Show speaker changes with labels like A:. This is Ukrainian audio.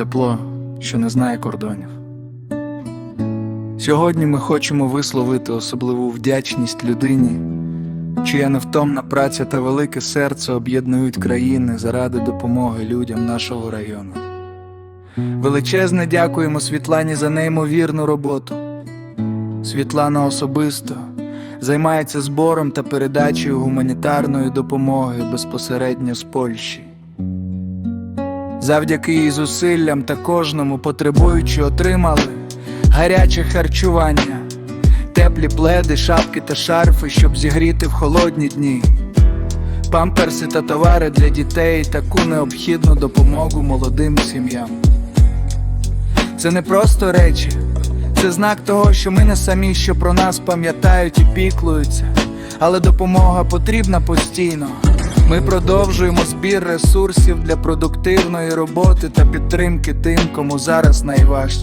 A: тепло, що не знає кордонів. Сьогодні ми хочемо висловити особливу вдячність людині, чия невтомна праця та велике серце об'єднують країни заради допомоги людям нашого району. Величезне дякуємо Світлані за неймовірну роботу. Світлана особисто займається збором та передачею гуманітарної допомоги безпосередньо з Польщі. Завдяки її зусиллям та кожному потребуючи отримали гаряче харчування, теплі пледи, шапки та шарфи, щоб зігріти в холодні дні, памперси та товари для дітей, таку необхідну допомогу молодим сім'ям. Це не просто речі, це знак того, що ми не самі, що про нас пам'ятають і піклуються, але допомога потрібна постійно. Ми продовжуємо збір ресурсів для продуктивної роботи та підтримки тим, кому зараз найважче.